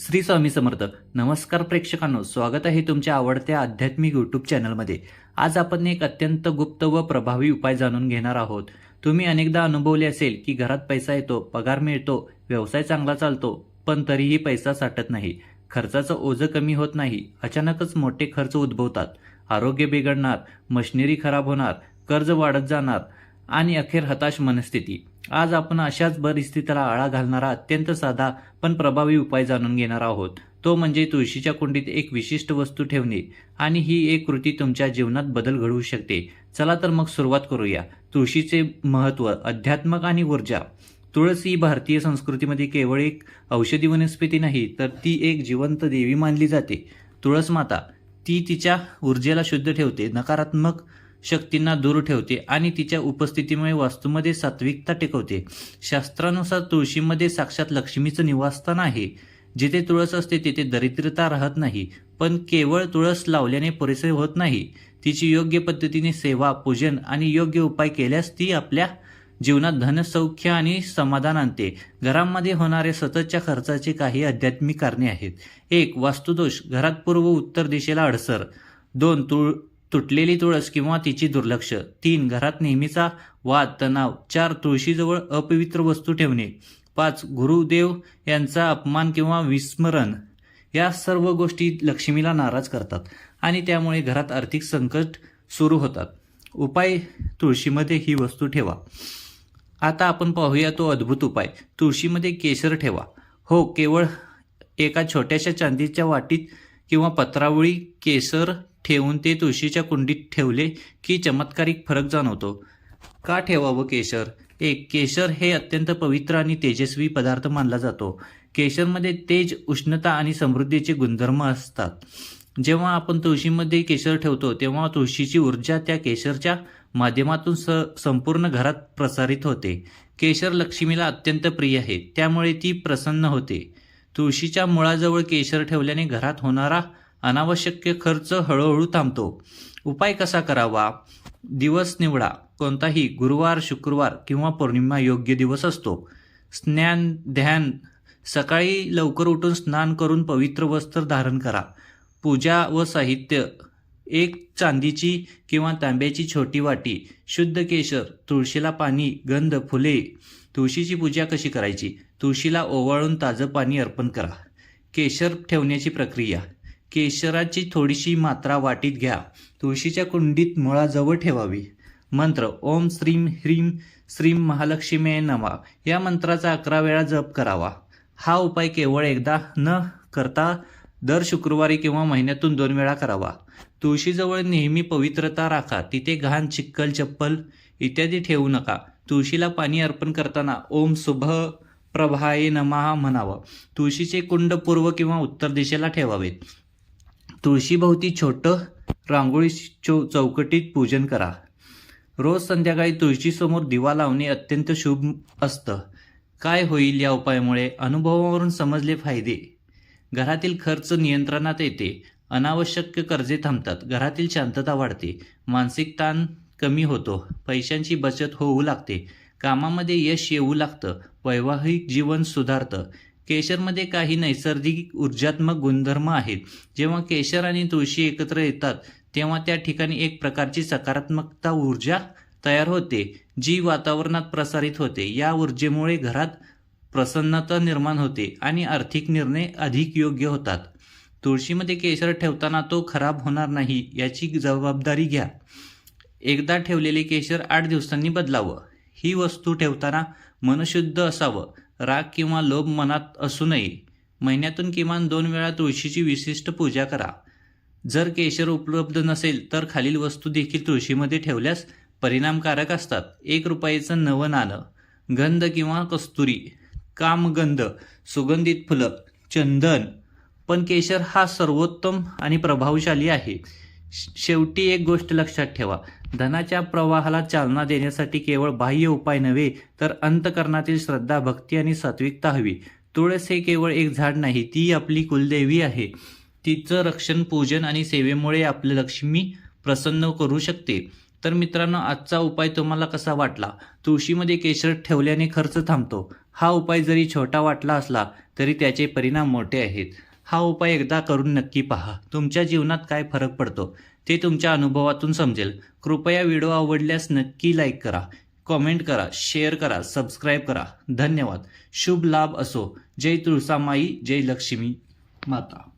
श्री स्वामी समर्थ. नमस्कार प्रेक्षकांनो स्वागत आहे तुमच्या आवडत्या आध्यात्मिक यूट्यूब चॅनलमध्ये आज आपण एक अत्यंत गुप्त व प्रभावी उपाय जाणून घेणार आहोत. तुम्ही अनेकदा अनुभवले असेल की घरात पैसा येतो पगार मिळतो व्यवसाय चांगला चालतो पण तरीही पैसा साठत नाही. खर्चाचं ओझं कमी होत नाही अचानकच मोठे खर्च उद्भवतात. आरोग्य बिघडणार मशिनरी खराब होणार कर्ज वाढत जाणार आणि अखेर हताश मनस्थिती. आज आपण अशाच परिस्थितीला आळा घालणारा अत्यंत साधा पण प्रभावी उपाय जाणून घेणार आहोत. तो म्हणजे तुळशीच्या कुंडीत एक विशिष्ट वस्तू ठेवणे आणि ही एक कृती तुमच्या जीवनात बदल घडवू शकते. चला तर मग सुरुवात करूया. तुळशीचे महत्त्व अध्यात्मक आणि ऊर्जा. तुळस ही भारतीय संस्कृतीमध्ये केवळ एक औषधी वनस्पती नाही तर ती एक जिवंत देवी मानली जाते. तुळस माता ती तिच्या ऊर्जेला शुद्ध ठेवते नकारात्मक शक्तींना दूर ठेवते आणि तिच्या उपस्थितीमुळे वास्तूमध्ये सात्विकता टिकवते. शास्त्रानुसार तुळशीमध्ये साक्षात लक्ष्मीचं निवासस्थान आहे. जिथे तुळस असते तिथे दरिद्रता राहत नाही. पण केवळ तुळस लावल्याने पुरेसे होत नाही. तिची योग्य पद्धतीने सेवा पूजन आणि योग्य उपाय केल्यास ती आपल्या जीवनात धनसौख्य आणि समाधान आणते. घरामध्ये होणारे सततच्या खर्चाचे काही आध्यात्मिक कारणे आहेत. एक वास्तुदोष घरात पूर्व उत्तर दिशेला अडसर. दोन तुळ तुटलेली तुळस किंवा तिची दुर्लक्ष. तीन घरात नेहमीचा वाद तणाव. चार तुळशीजवळ अपवित्र वस्तू ठेवणे. पाच गुरुदेव यांचा अपमान किंवा विस्मरण. या सर्व गोष्टी लक्ष्मीला नाराज करतात आणि त्यामुळे घरात आर्थिक संकट सुरू होतात. उपाय तुळशीमध्ये ही वस्तू ठेवा. आता आपण पाहूया तो अद्भुत उपाय. तुळशीमध्ये केशर ठेवा. हो केवळ एका छोट्याशा चांदीच्या वाटीत किंवा पत्रावळी केसर ठेवून ते तुळशीच्या कुंडीत ठेवले की चमत्कारिक फरक जाणवतो. का ठेवावं केशर? एक केशर हे अत्यंत पवित्र आणि तेजस्वी पदार्थ मानला जातो. केशरमध्ये तेज उष्णता आणि समृद्धीचे गुणधर्म असतात. जेव्हा आपण तुळशीमध्ये केशर ठेवतो तेव्हा तुळशीची ऊर्जा त्या केशरच्या माध्यमातून स संपूर्ण घरात प्रसारित होते. केशर लक्ष्मीला अत्यंत प्रिय आहे त्यामुळे ती प्रसन्न होते. तुळशीच्या मुळाजवळ केशर ठेवल्याने घरात होणारा अनावश्यक खर्च हळूहळू थांबतो. उपाय कसा करावा? दिवस निवडा. कोणताही गुरुवार शुक्रवार किंवा पौर्णिमा योग्य दिवस असतो. स्नान ध्यान. सकाळी लवकर उठून स्नान करून पवित्र वस्त्र धारण करा. पूजा व साहित्य. एक चांदीची किंवा तांब्याची छोटी वाटी शुद्ध केशर तुळशीला पाणी गंध फुले. तुळशीची पूजा कशी करायची? तुळशीला ओवाळून ताजं पाणी अर्पण करा. केशर ठेवण्याची प्रक्रिया. केशराची थोडीशी मात्रा वाटीत घ्या. तुळशीच्या कुंडीत मुळाजवळ ठेवावी. मंत्र ओम श्रीम ह्रीम श्रीम महालक्ष्मी नमा. या मंत्राचा अकरा वेळा जप करावा. हा उपाय केवळ एकदा न करता दर शुक्रवारी किंवा महिन्यातून दोन वेळा करावा. तुळशीजवळ नेहमी पवित्रता राखा. तिथे घाण चिक्कल चप्पल इत्यादी ठेवू नका. तुळशीला पाणी अर्पण करताना ओम शुभ प्रभाये नमहा म्हणावं. तुळशीचे कुंड पूर्व किंवा उत्तर दिशेला ठेवावेत. तुळशीभोवती छोटं रांगोळी चौ चौकटीत पूजन करा. रोज संध्याकाळी तुळशीसमोर दिवा लावणे अत्यंत शुभ असतं. काय होईल या उपायामुळे? अनुभवावरून समजले फायदे. घरातील खर्च नियंत्रणात येते. अनावश्यक कर्जे थांबतात. घरातील शांतता वाढते. मानसिक ताण कमी होतो. पैशांची बचत होऊ लागते. कामामध्ये यश येऊ लागतं. वैवाहिक जीवन सुधारतं. केशरमध्ये काही नैसर्गिक ऊर्जात्मक गुणधर्म आहेत. जेव्हा केशर आणि तुळशी एकत्र येतात तेव्हा त्या ठिकाणी एक प्रकारची सकारात्मकता ऊर्जा तयार होते जी वातावरणात प्रसारित होते. या ऊर्जेमुळे घरात प्रसन्नता निर्माण होते आणि आर्थिक निर्णय अधिक योग्य होतात. तुळशीमध्ये केशर ठेवताना तो खराब होणार नाही याची जबाबदारी घ्या. एकदा ठेवलेले केशर आठ दिवसांनी बदलावं. ही वस्तू ठेवताना मनशुद्ध असावं. राग किंवा लोभ मनात असू नये. महिन्यातून किमान दोन वेळा तुळशीची विशिष्ट पूजा करा. जर केशर उपलब्ध नसेल तर खालील वस्तू देखील तुळशीमध्ये ठेवल्यास परिणामकारक असतात. एक रुपयाचं नवं नाणं गंध किंवा कस्तुरी कामगंध सुगंधित फुलं चंदन. पण केशर हा सर्वोत्तम आणि प्रभावशाली आहे. शेवटी एक गोष्ट लक्षात ठेवा. धनाच्या प्रवाहाला चालना देण्यासाठी केवळ बाह्य उपाय नव्हे तर अंतकरणातील श्रद्धा भक्ती आणि सात्विकता हवी. तुळस हे केवळ एक झाड नाही ती आपली कुलदेवी आहे. तिचं रक्षण पूजन आणि सेवेमुळे आपले लक्ष्मी प्रसन्न करू शकते. तर मित्रांनो आजचा उपाय तुम्हाला कसा वाटला? तुळशीमध्ये केशर ठेवल्याने खर्च थांबतो. हा उपाय जरी छोटा वाटला असला तरी त्याचे परिणाम मोठे आहेत. हा उपाय एकदा करून नक्की पहा. तुमच्या जीवनात काय फरक पडतो ते तुमच्या अनुभवातून समजेल. कृपया व्हिडिओ आवडल्यास नक्की लाईक करा कॉमेंट करा शेअर करा सबस्क्राईब करा. धन्यवाद. शुभ लाभ असो. जय तुळसामाई जय लक्ष्मी माता.